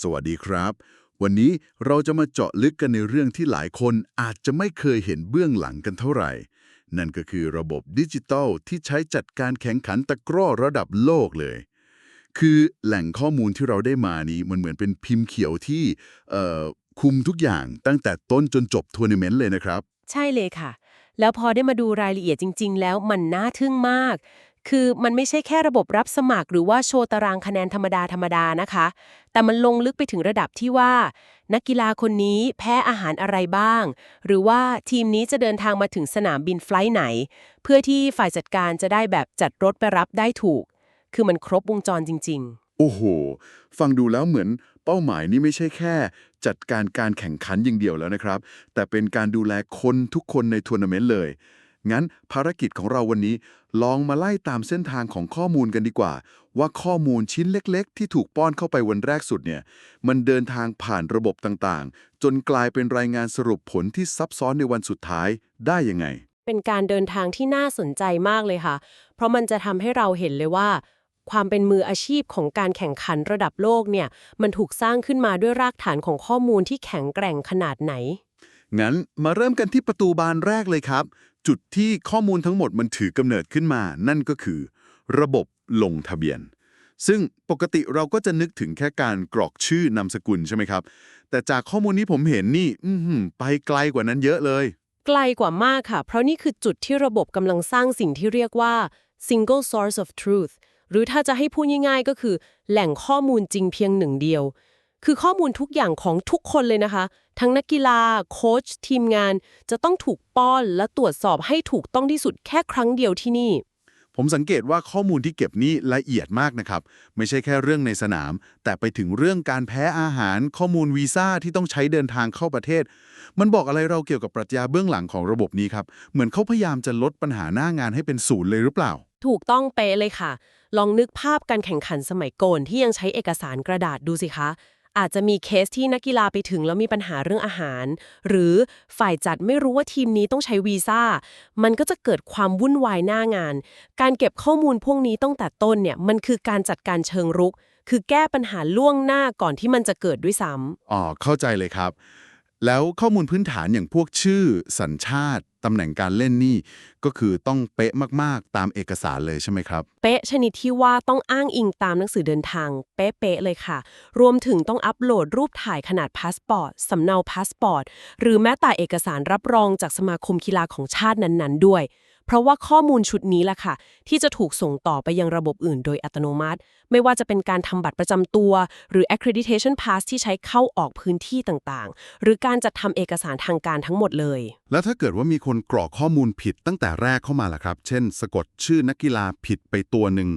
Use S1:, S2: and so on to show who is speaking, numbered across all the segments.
S1: สวัสดีครับ วันนี้เราจะมาเจาะลึกกันในเรื่องที่หลายคนอาจจะไม่เคยเห็นเบื้องหลังกันเท่าไหร่ นั่นก็คือระบบดิจิทัลที่ใช้จัดการแข่งขันตะกร้อระดับโลกเลย คือแหล่งข้อมูลที่เราได้มานี้มันเหมือนเป็นพิมพ์เขียวที่เอ่อคุมทุกอย่างตั้งแต่ต้นจนจบทัวร์นาเมนต์เลยนะครับ
S2: ใช่เลยค่ะ แล้วพอได้มาดูรายละเอียดจริง ๆ แล้วมันน่าทึ่งมาก คือมันไม่ใช่แค่ระบบรับสมัคร หรือว่าโชว์ตารางคะแนนธรรมดาธรรมดานะคะ แต่มันลงลึกไปถึงระดับที่ว่า นักกีฬาคนนี้แพ้อาหารอะไรบ้าง หรือว่าทีมนี้จะเดินทางมาถึงสนามบินไฟลท์ไหน เพื่อที่ฝ่ายจัดการจะได้แบบจัดรถไปรับได้ถูก คือมันครบวงจรจริง ๆ
S1: โอ้โห ฟังดูแล้วเหมือนเป้าหมายนี้ไม่ใช่แค่ จัดการการแข่งขันอย่างเดียวแล้วนะครับ แต่เป็นการดูแลคนทุกคนในทัวร์นาเมนต์เลย งั้นภารกิจของเราวันนี้ลองมาไล่ตามเส้นทางของข้อมูลกันดีกว่า ว่าข้อมูลชิ้นเล็กๆ ที่ถูกป้อนเข้าไปวันแรกสุดเนี่ยมันเดินทางผ่านระบบต่างๆ จนกลายเป็นรายงานสรุปผลที่ซับซ้อนในวันสุดท้ายได้ยังไง
S2: เป็นการเดินทางที่น่าสนใจมากเลยค่ะ เพราะมันจะทำให้เราเห็นเลยว่า ความเป็นมืออาชีพของการแข่งขันระดับโลกเนี่ยมันถูกสร้างขึ้นมาด้วยรากฐานของข้อมูลที่แข็งแกร่งขนาดไหน
S1: งั้นมาเริ่มกันที่ประตูบานแรกเลยครับ จุดที่ข้อมูลทั้งหมดมันถือกำเนิดขึ้นมา นั่นก็คือ ระบบลงทะเบียน ซึ่งปกติเราก็จะนึกถึงแค่การกรอกชื่อนามสกุลใช่ไหมครับ แต่จากข้อมูลนี้ผมเห็นนี่ อืไปไกลกว่านั้นเยอะเลย
S2: ไกลกว่ามากค่ะ เพราะนี่คือจุดที่ระบบกำลังสร้างสิ่งที่เรียกว่า single source of truth หรือถ้าจะให้พูดง่ายๆก็คือ แหล่งข้อมูลจริงเพียงหนึ่งเดียว คือข้อมูลทุกอย่างของทุกคนเลยนะคะ ทั้งนักกีฬา โค้ชทีมงาน จะต้องถูกป้อนและตรวจสอบให้ถูกต้องที่สุดแค่ครั้งเดียวที่นี่
S1: ผมสังเกตว่าข้อมูลที่เก็บนี่ละเอียดมากนะครับ ไม่ใช่แค่เรื่องในสนาม แต่ไปถึงเรื่องการแพ้อาหาร ข้อมูลวีซ่าที่ต้องใช้เดินทางเข้าประเทศ มันบอกอะไรเราเกี่ยวกับปรัชญาเบื้องหลังของระบบนี้ครับ เหมือนเขาพยายามจะลดปัญหาหน้างานให้เป็นศูนย์เลยหรือเปล่า
S2: ถูกต้องเป๊ะเลยค่ะ ลองนึกภาพการแข่งขันสมัยก่อนที่ยังใช้เอกสารกระดาษดูสิคะ อาจจะมีเคสที่นักกีฬาไปถึงแล้วมีปัญหาเรื่องอาหาร หรือฝ่ายจัดไม่รู้ว่าทีมนี้ต้องใช้วีซ่า มันก็จะเกิดความวุ่นวายหน้างาน การเก็บข้อมูลพวกนี้ตั้งแต่ต้นเนี่ยมันคือการจัดการเชิงรุก คือแก้ปัญหาล่วงหน้าก่อนที่มันจะเกิดด้วยซ้ำ
S1: อ๋อเข้าใจเลยครับ แล้วข้อมูลพื้นฐานอย่างพวกชื่อ สัญชาติ ตำแหน่งการเล่นนี่ ก็คือต้องเป๊ะมากๆ ตามเอกสารเลยใช่ไหมครับ
S2: เป๊ะชนิดที่ว่าต้องอ้างอิงตามหนังสือเดินทาง เป๊ะๆเลยค่ะ รวมถึงต้องอัปโหลดรูปถ่ายขนาดพาสปอร์ตสำเนาพาสปอร์ต หรือแม้แต่เอกสารรับรองจากสมาคมกีฬาของชาตินั้นๆ ด้วย ราะว่าข้อมูลชุดนี้แหละค่ะ ที่จะถูกส่งต่อไปยังระบบอื่นโดยอัตโนมัติ ไม่ว่าจะเป็นการทำบัตรประจำตัว หรือ accreditation pass ที่ใช้เข้าออกพื้นที่ต่างๆ หรือการจัดทำเอกสารทางการทั้งหมดเลย
S1: แล้วถ้าเกิดว่ามีคนกรอกข้อมูลผิดตั้งแต่แรกเข้ามาล่ะครับ เช่น สะกดชื่อนักกีฬาผิดไปตัวหนึ่ง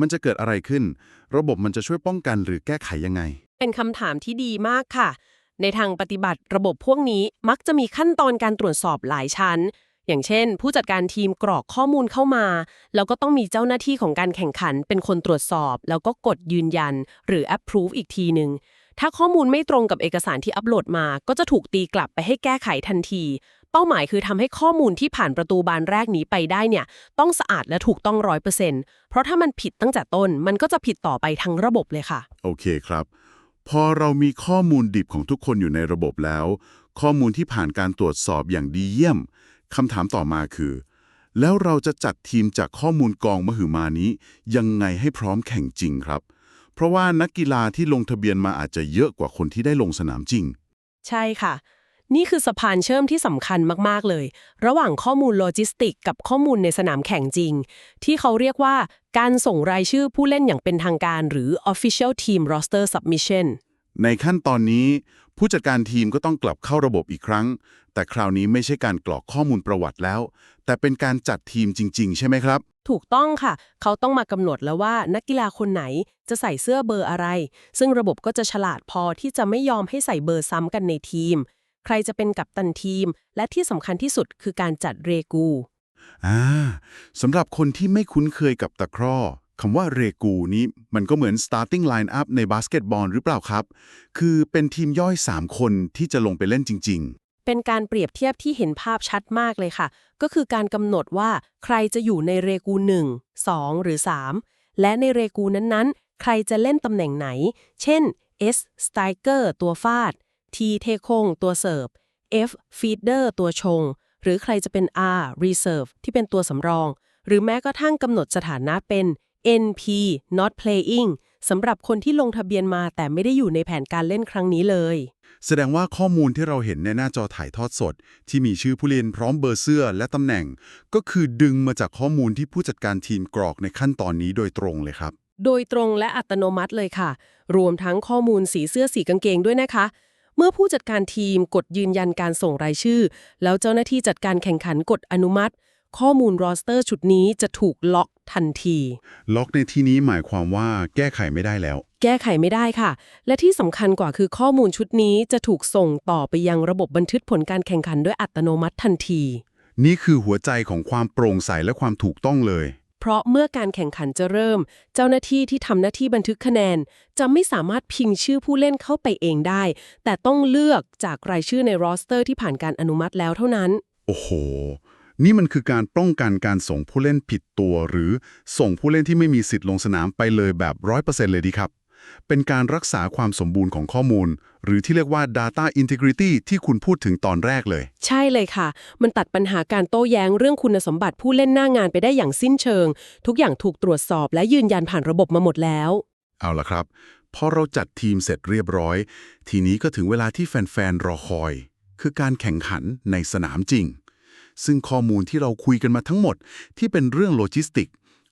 S1: มันจะเกิดอะไรขึ้น ระบบมันจะช่วยป้องกันหรือแก้ไขยังไง
S2: เป็นคำถามที่ดีมากค่ะ ในทางปฏิบัติระบบพวกนี้มักจะมีขั้นตอนการตรวจสอบหลายชั้น อย่างเช่น ผู้จัดการทีมกรอกข้อมูลเข้ามา แล้วก็ต้องมีเจ้าหน้าที่ของการแข่งขันเป็นคนตรวจสอบ แล้วก็กดยืนยัน หรือ approve อีกทีหนึ่งถ้าข้อมูลไม่ตรงกับเอกสารที่อัปโหลดมา ก็จะถูกตีกลับไปให้แก้ไขทันที เป้าหมายคือทำให้ข้อมูลที่ผ่านประตูบานแรกนี้ไปได้เนี่ย ต้องสะอาดและถูกต้องร้อยเปอร์เซ็นต์เพราะถ้ามันผิดตั้งแต่ต้น มันก็จะผิดต่อไปทั้งระบบเลยค่ะ
S1: โอเคครับ พอเรามีข้อมูลดิบของทุกคนอยู่ในระบบแล้ว ข้อมูลที่ผ่านการตรวจสอบอย่างดีเยี่ยม คำถามต่อมาคือ แล้วเราจะจัดทีมจากข้อมูลกองมหึมานี้ ยังไงให้พร้อมแข่งจริงครับ เพราะว่านักกีฬาที่ลงทะเบียนมาอาจจะเยอะกว่าคนที่ได้ลงสนามจริง
S2: ใช่ค่ะ นี่คือสะพานเชื่อมที่สำคัญมาก ๆ เลย ระหว่างข้อมูลโลจิสติก กับข้อมูลในสนามแข่งจริง ที่เขาเรียกว่าการส่งรายชื่อผู้เล่นอย่างเป็นทางการหรือ official team roster submission
S1: ในขั้นตอนนี้ ผู้จัดการทีมก็ต้องกลับเข้าระบบอีกครั้ง แต่คราวนี้ไม่ใช่การกรอกข้อมูลประวัติแล้ว แต่เป็นการจัดทีมจริง ๆ ใช่ไหมครับ
S2: ถูกต้องค่ะ เขาต้องมากำหนดแล้วว่านักกีฬาคนไหนจะใส่เสื้อเบอร์อะไร ซึ่งระบบก็จะฉลาดพอที่จะไม่ยอมให้ใส่เบอร์ซ้ำกันในทีม ใครจะเป็นกัปตันทีม และที่สำคัญที่สุดคือการจัดเรกู
S1: อ่าสำหรับคนที่ไม่คุ้นเคยกับตะกร้อ คำว่าเรกูนี้มันก็เหมือน starting line up ในบาสเกตบอลหรือเปล่าครับ คือเป็นทีมย่อย 3 คนที่จะลงไปเล่นจริง ๆ
S2: เป็นการเปรียบเทียบที่เห็นภาพชัดมากเลยค่ะ ก็คือการกำหนดว่าใครจะอยู่ในเรกู 1 2 หรือ 3 และในเรกูนั้นๆ ใครจะเล่นตำแหน่งไหน เช่น S striker ตัวฟาด T เทคงตัวเสิร์ฟ F feeder ตัวชง หรือใครจะเป็น R reserve ที่เป็นตัวสำรอง หรือแม้กระทั่งกำหนดสถานะเป็น NP not playing สำหรับคนที่ลงทะเบียนมาแต่ไม่ได้อยู่ในแผนการเล่นครั้งนี้เลย
S1: แสดงว่าข้อมูลที่เราเห็นในหน้าจอถ่ายทอดสด ที่มีชื่อผู้เล่นพร้อมเบอร์เสื้อและตำแหน่ง ก็คือดึงมาจากข้อมูลที่ผู้จัดการทีมกรอกในขั้นตอนนี้โดยตรงเลยครับ
S2: โดยตรงและอัตโนมัติเลยค่ะ รวมทั้งข้อมูลสีเสื้อสีกางเกงด้วยนะคะ เมื่อผู้จัดการทีมกดยืนยันการส่งรายชื่อ แล้วเจ้าหน้าที่จัดการแข่งขันกดอนุมัติ ข้อมูลรอสเตอร์ชุดนี้จะถูกล็อกทันที
S1: ล็อกในที่นี้หมายความว่าแก้ไขไม่ได้แล้ว
S2: แก้ไขไม่ได้ค่ะ และที่สำคัญกว่าคือข้อมูลชุดนี้จะถูกส่งต่อไปยังระบบบันทึกผลการแข่งขันด้วยอัตโนมัติทันที
S1: นี่คือหัวใจของความโปร่งใสและความถูกต้องเลย
S2: เพราะเมื่อการแข่งขันจะเริ่ม เจ้าหน้าที่ที่ทำหน้าที่บันทึกคะแนน จะไม่สามารถพิงชื่อผู้เล่นเข้าไปเองได้ แต่ต้องเลือกจากรายชื่อในรอสเตอร์ที่ผ่านการอนุมัติแล้วเท่านั้น
S1: โอ้โห นี่มันคือการป้องกันการส่งผู้เล่นผิดตัว หรือส่งผู้เล่นที่ไม่มีสิทธิ์ลงสนามไปเลยแบบ 100%เลยดีครับ เป็นการรักษาความสมบูรณ์ของข้อมูล หรือที่เรียกว่า data integrity ที่คุณพูดถึงตอนแรกเลย
S2: ใช่เลยค่ะ มันตัดปัญหาการโต้แย้งเรื่องคุณสมบัติผู้เล่นหน้างานไปได้อย่างสิ้นเชิง ทุกอย่างถูกตรวจสอบและยืนยันผ่านระบบมาหมดแล้ว
S1: เอาละครับพอเราจัดทีมเสร็จเรียบร้อย ทีนี้ก็ถึงเวลาที่แฟนๆรอคอย คือการแข่งขันในสนามจริง ซึ่งข้อมูลที่เราคุยกันมาทั้งหมด ที่เป็นเรื่องโลจิสติก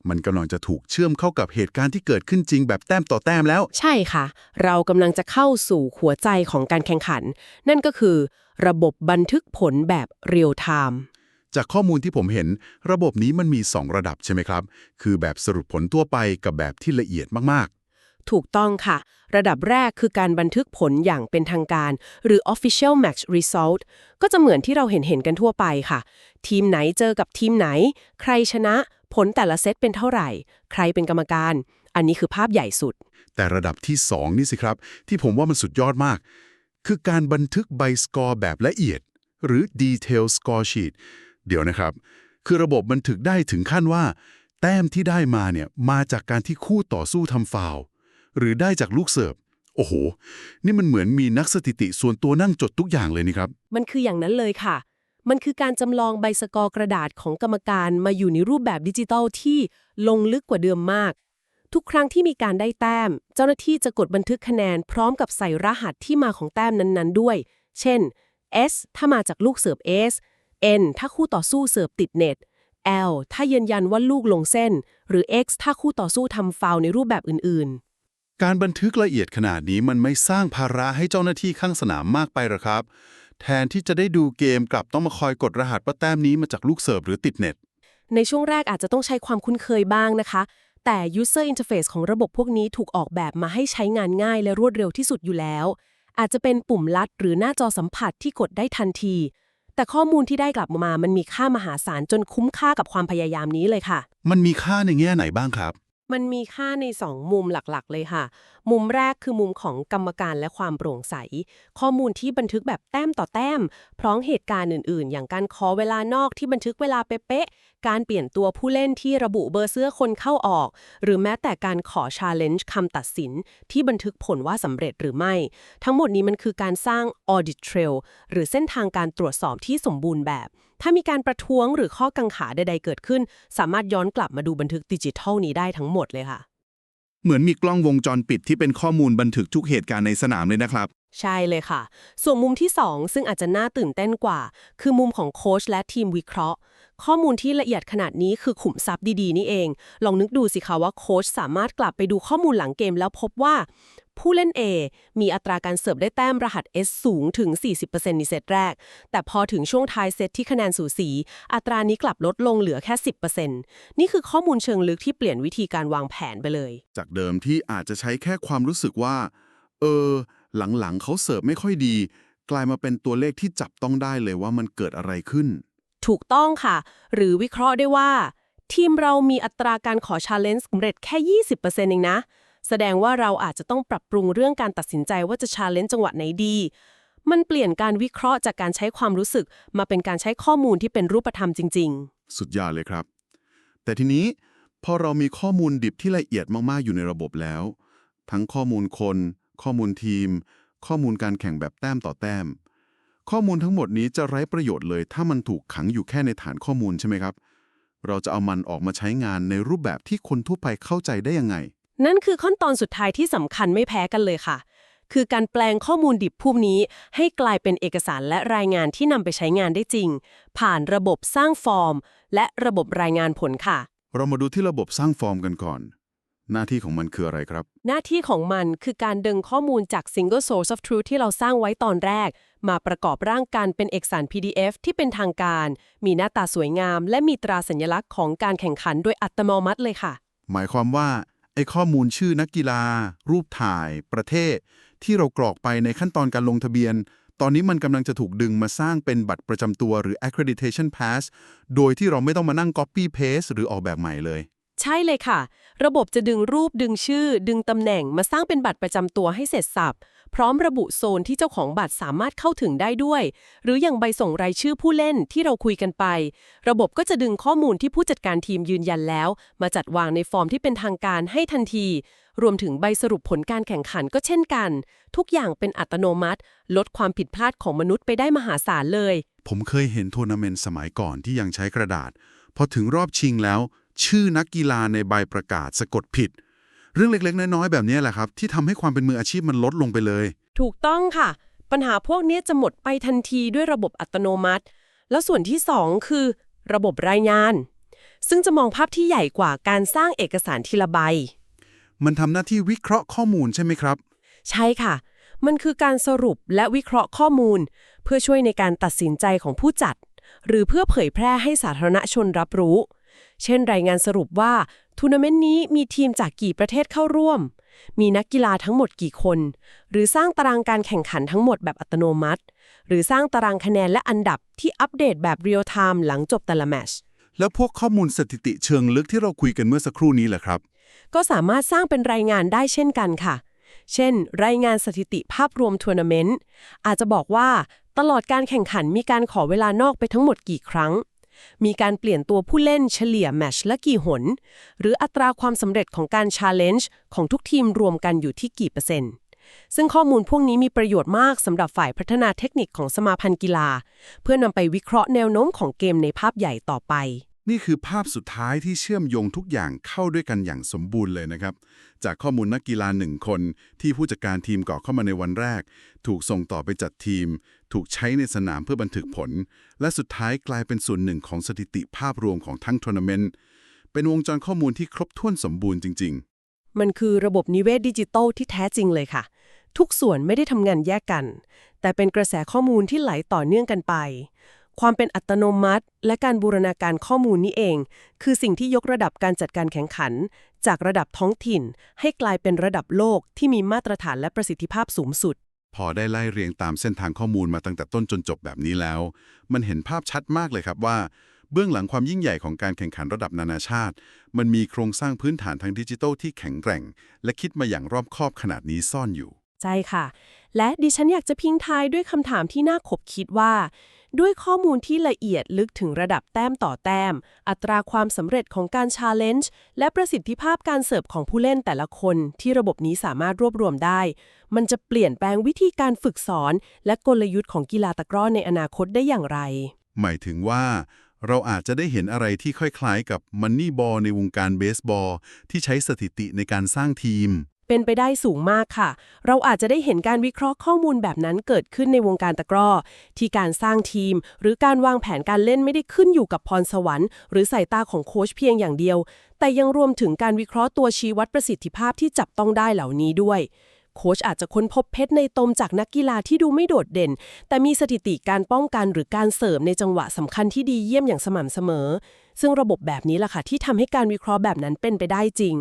S1: มันกำลังจะถูกเชื่อมเข้ากับเหตุการณ์ที่เกิดขึ้นจริงแบบแต้มต่อแต้มแล้ว
S2: ใช่ค่ะ เรากำลังจะเข้าสู่หัวใจของการแข่งขัน นั่นก็คือ ระบบบันทึกผลแบบเรียลไทม์
S1: จากข้อมูลที่ผมเห็น ระบบนี้มันมี 2 ระดับใช่ไหมครับ คือแบบสรุปผลทั่วไปกับแบบที่ละเอียดมาก
S2: ถูกต้องค่ะ ระดับแรกคือการบันทึกผลอย่างเป็นทางการ หรือ official match result ก็จะเหมือนที่เราเห็นเห็นกันทั่วไปค่ะ ทีมไหนเจอกับทีมไหน ใครชนะ ผลแต่ละเซตเป็นเท่าไหร่ ใครเป็นกรรมการ อันนี้คือภาพใหญ่สุด
S1: แต่ระดับที่ 2 นี่สิครับ ที่ผมว่ามันสุดยอดมาก คือการบันทึกใบสกอร์แบบละเอียด หรือ detail score sheet เดี๋ยวนะครับ คือระบบบันทึกได้ถึงขั้นว่า แต้มที่ได้มาเนี่ยมาจากการที่คู่ต่อสู้ทำฟาวล์ หรือได้จากลูกเสิร์ฟ โอ้โห นี่มันเหมือนมีนักสถิติส่วนตัวนั่งจดทุกอย่างเลยนี่ครับ
S2: มันคืออย่างนั้นเลยค่ะ มันคือการจำลองใบสกอร์กระดาษของกรรมการมาอยู่ในรูปแบบดิจิทัลที่ลงลึกกว่าเดิมมาก ทุกครั้งที่มีการได้แต้ม เจ้าหน้าที่จะกดบันทึกคะแนนพร้อมกับใส่รหัสที่มาของแต้มนั้นๆ ด้วย เช่น S ถ้ามาจากลูกเสิร์ฟ S N ถ้าคู่ต่อสู้เสิร์ฟติดเน็ต L ถ้ายืนยันว่าลูกลงเส้น หรือ X ถ้าคู่ต่อสู้ทำฟาวในรูปแบบอื่นๆ
S1: การบันทึกละเอียดขนาดนี้มันไม่สร้างภาระให้เจ้าหน้าที่ข้างสนามมากไปหรอครับ แทนที่จะได้ดูเกมกลับต้องมาคอยกดรหัสว่าแต้มนี้มาจากลูกเสิร์ฟหรือติดเน็ต
S2: ในช่วงแรกอาจจะต้องใช้ความคุ้นเคยบ้างนะคะ แต่ user interface ของระบบพวกนี้ถูกออกแบบมาให้ใช้งานง่ายและรวดเร็วที่สุดอยู่แล้ว อาจจะเป็นปุ่มลัดหรือหน้าจอสัมผัสที่กดได้ทันที แต่ข้อมูลที่ได้กลับมา มันมีค่ามหาศาลจนคุ้มค่ากับความพยายามนี้เลยค่ะ
S1: มันมีค่าในแง่ไหนบ้างครับ
S2: มันมีค่าใน 2 มุมหลักๆ เลยค่ะ มุมแรกคือมุมของกรรมการและความโปร่งใส ข้อมูลที่บันทึกแบบแต้มต่อแต้ม พร้อมเหตุการณ์อื่น ๆ อย่างการขอเวลานอกที่บันทึกเวลาเป๊ะๆ การเปลี่ยนตัวผู้เล่นที่ระบุเบอร์เสื้อคนเข้าออก หรือแม้แต่การขอ challenge คำตัดสิน ที่บันทึกผลว่าสำเร็จหรือไม่ ทั้งหมดนี้มันคือการสร้าง audit trail หรือเส้นทางการตรวจสอบที่สมบูรณ์แบบถ้ามีการประท้วงหรือข้อกังขาใด ๆ เกิดขึ้น สามารถย้อนกลับมาดูบันทึกดิจิทัลนี้ได้ทั้งหมดเลยค่ะ
S3: เหมือนมีกล้องวงจรปิดที่เป็นข้อมูลบันทึกทุกเหตุการณ์ในสนามเลยนะครับ
S2: ใช่เลยค่ะ ส่วนมุมที่ 2 ซึ่งอาจจะน่าตื่นเต้นกว่า คือมุมของโค้ชและทีมวิเคราะห์ ข้อมูลที่ละเอียดขนาดนี้คือขุมทรัพย์ดีๆ นี่เอง ลองนึกดูสิคะว่าโค้ชสามารถกลับไปดูข้อมูลหลังเกมแล้วพบว่า ผู้เล่น A มีอัตราการเสิร์ฟได้แต้มรหัส S สูงถึง 40%ในเซตแรก แต่พอถึงช่วงท้ายเซตที่คะแนนสูสี อัตรานี้กลับลดลงเหลือแค่ 10%นี่คือข้อมูลเชิงลึกที่เปลี่ยนวิธีการวางแผนไปเลย
S4: จากเดิมที่อาจจะใช้แค่ความรู้สึกว่า เออ หลังๆเขาเสิร์ฟไม่ค่อยดี กลายมาเป็นตัวเลขที่จับต้องได้เลยว่ามันเกิดอะไรขึ้น
S2: ถูกต้องค่ะ หรือวิเคราะห์ได้ว่า ทีมเรามีอัตราการขอชาเลนจ์สำเร็จแค่ 20%เองนะ แสดงว่าเราอาจจะต้องปรับปรุงเรื่องการตัดสินใจว่าจะชาเลนจ์จังหวะไหนดี มันเปลี่ยนการวิเคราะห์จากการใช้ความรู้สึก มาเป็นการใช้ข้อมูลที่เป็นรูปธรรมจริง ๆ
S4: สุดยอดเลยครับ แต่ทีนี้พอเรามีข้อมูลดิบที่ละเอียดมากๆอยู่ในระบบแล้ว ทั้งข้อมูลคน
S1: ข้อมูลทีม ข้อมูลการแข่งแบบแต้มต่อแต้ม ข้อมูลทั้งหมดนี้จะไร้ประโยชน์เลย ถ้ามันถูกขังอยู่แค่ในฐานข้อมูลใช่ไหมครับ เราจะเอามันออกมาใช้งานในรูปแบบที่คนทั่วไปเข้าใจได้ยังไง
S2: นั่นคือขั้นตอนสุดท้ายที่สำคัญไม่แพ้กันเลยค่ะ คือการแปลงข้อมูลดิบพวกนี้ ให้กลายเป็นเอกสารและรายงานที่นำไปใช้งานได้จริง ผ่านระบบสร้างฟอร์ม และระบบรายงานผลค่ะ
S1: เรามาดูที่ระบบสร้างฟอร์มกันก่อน หน้าที่ของมันคืออะไรครับ
S2: หน้าที่ของมันคือการดึงข้อมูลจาก Single Source of Truth ที่เราสร้างไว้ตอนแรก มาประกอบร่างกันเป็นเอกสาร PDF ที่เป็นทางการ มีหน้าตาสวยงาม และมีตราสัญลักษณ์ของการแข่งขันโดยอัตโนมัติเลยค่ะ
S1: หมายความว่าไอ้ข้อมูลชื่อนักกีฬา รูปถ่าย ประเทศ ที่เรากรอกไปในขั้นตอนการลงทะเบียน ตอนนี้มันกำลังจะถูกดึงมาสร้างเป็นบัตรประจำตัวหรือ accreditation pass โดยที่เราไม่ต้องมานั่ง copy paste หรือออกแบบใหม่เลย
S2: ใช่เลยค่ะ ระบบจะดึงรูปดึงชื่อ ดึงตำแหน่งมาสร้างเป็นบัตรประจำตัวให้เสร็จสับ พร้อมระบุโซนที่เจ้าของบัตรสามารถเข้าถึงได้ด้วย หรืออย่างใบส่งรายชื่อผู้เล่นที่เราคุยกันไป ระบบก็จะดึงข้อมูลที่ผู้จัดการทีมยืนยันแล้ว มาจัดวางในฟอร์มที่เป็นทางการให้ทันที รวมถึงใบสรุปผลการแข่งขันก็เช่นกัน ทุกอย่างเป็นอัตโนมัติ ลดความผิดพลาดของมนุษย์ไปได้มหาศาลเลย
S1: ผมเคยเห็นทัวร์นาเมนต์สมัยก่อนที่ยังใช้กระดาษพอถึงรอบชิงแล้ว ชื่อนักกีฬาในใบประกาศสะกดผิด เรื่องเล็กๆ น้อยๆ แบบนี้แหละครับ ที่ทำให้ความเป็นมืออาชีพมันลดลงไปเลย
S2: ถูกต้องค่ะ ปัญหาพวกนี้จะหมดไปทันทีด้วยระบบอัตโนมัติ แล้วส่วนที่ 2 คือ ระบบรายงาน ซึ่งจะมองภาพที่ใหญ่กว่าการสร้างเอกสารทีละใบ
S1: มันทำหน้าที่วิเคราะห์ข้อมูลใช่ไหมครับ
S2: ใช่ค่ะ มันคือการสรุปและวิเคราะห์ข้อมูล เพื่อช่วยในการตัดสินใจของผู้จัด หรือเพื่อเผยแพร่ให้สาธารณชนรับรู้ เช่นรายงานสรุปว่าทัวร์นาเมนต์นี้มีทีมจากกี่ประเทศเข้าร่วม มีนักกีฬาทั้งหมดกี่คน หรือสร้างตารางการแข่งขันทั้งหมดแบบอัตโนมัติ หรือสร้างตารางคะแนนและอันดับที่อัปเดตแบบเรียลไทม์หลังจบแต่ละแมช
S1: แล้วพวกข้อมูลสถิติเชิงลึกที่เราคุยกันเมื่อสักครู่นี้แหละครับ
S2: ก็สามารถสร้างเป็นรายงานได้เช่นกันค่ะ เช่น รายงานสถิติภาพรวมทัวร์นาเมนต์อาจจะบอกว่าตลอดการแข่งขันมีการขอเวลานอกไปทั้งหมดกี่ครั้ง มีการเปลี่ยนตัวผู้เล่นเฉลี่ยแมชละกี่หน หรืออัตราความสำเร็จของการชาเลนจ์ของทุกทีมรวมกันอยู่ที่กี่เปอร์เซ็นต์ ซึ่งข้อมูลพวกนี้มีประโยชน์มากสำหรับฝ่ายพัฒนาเทคนิคของสมาพันธ์กีฬา เพื่อนำไปวิเคราะห์แนวโน้มของเกมในภาพใหญ่ต่อไป
S1: นี่คือภาพสุดท้ายที่เชื่อมโยงทุกอย่างเข้าด้วยกันอย่างสมบูรณ์เลยนะครับ จากข้อมูลนักกีฬาหนึ่งคน ที่ผู้จัดการทีมกรอเข้ามาในวันแรก ถูกส่งต่อไปจัดทีม ถูกใช้ในสนามเพื่อบันทึกผล และสุดท้ายกลายเป็นส่วนหนึ่งของสถิติภาพรวมของทั้งทัวร์นาเมนต์เป็นวงจรข้อมูลที่ครบถ้วนสมบูรณ์จริง ๆ
S2: มันคือระบบนิเวศดิจิตอลที่แท้จริงเลยค่ะ ทุกส่วนไม่ได้ทำงานแยกกัน แต่เป็นกระแสข้อมูลที่ไหลต่อเนื่องกันไป ความเป็นอัตโนมัติ และการบูรณาการข้อมูลนี้เอง คือสิ่งที่ยกระดับการจัดการแข่งขัน จากระดับท้องถิ่น ให้กลายเป็นระดับโลกที่มีมาตรฐานและประสิทธิภาพสูงสุด
S1: ๆพอได้ไล่เรียงตามเส้นทางข้อมูลมาตั้งแต่ต้นจนจบแบบนี้แล้ว มันเห็นภาพชัดมากเลยครับว่า เบื้องหลังความยิ่งใหญ่ของการแข่งขันระดับนานาชาติ มันมีโครงสร้างพื้นฐานทางดิจิทัลที่แข็งแกร่ง และคิดมาอย่างรอบคอบขนาดนี้ซ่อนอยู่
S2: ใช่ค่ะ และดิฉันอยากจะพิงท้ายด้วยคำถามที่น่าขบคิดว่า ด้วยข้อมูลที่ละเอียดลึกถึงระดับแต้มต่อแต้ม อัตราความสำเร็จของการชาเลนจ์และประสิทธิภาพการเสิร์ฟของผู้เล่นแต่ละคนที่ระบบนี้สามารถรวบรวมได้ มันจะเปลี่ยนแปลงวิธีการฝึกสอน และกลยุทธ์ของกีฬาตะกร้อในอนาคตได้อย่างไร
S1: หมายถึงว่า เราอาจจะได้เห็นอะไรที่คล้ายๆกับมันนี่บอลในวงการเบสบอลที่ใช้สถิติในการสร้างทีม
S2: เป็นไปได้สูงมากค่ะ เราอาจจะได้เห็นการวิเคราะห์ข้อมูลแบบนั้นเกิดขึ้นในวงการตะกร้อ ที่การสร้างทีม หรือการวางแผนการเล่นไม่ได้ขึ้นอยู่กับพรสวรรค์หรือสายตาของโค้ชเพียงอย่างเดียว แต่ยังรวมถึงการวิเคราะห์ตัวชี้วัดประสิทธิภาพที่จับต้องได้เหล่านี้ด้วย โค้ชอาจจะค้นพบเพชรในตมจากนักกีฬาที่ดูไม่โดดเด่น แต่มีสถิติการป้องกันหรือการเสริมในจังหวะสำคัญที่ดีเยี่ยมอย่างสม่ำเสมอ ซึ่งระบบแบบนี้ล่ะค่ะที่ทำให้การวิเคราะห์แบบนั้นเป็นไปได้จริง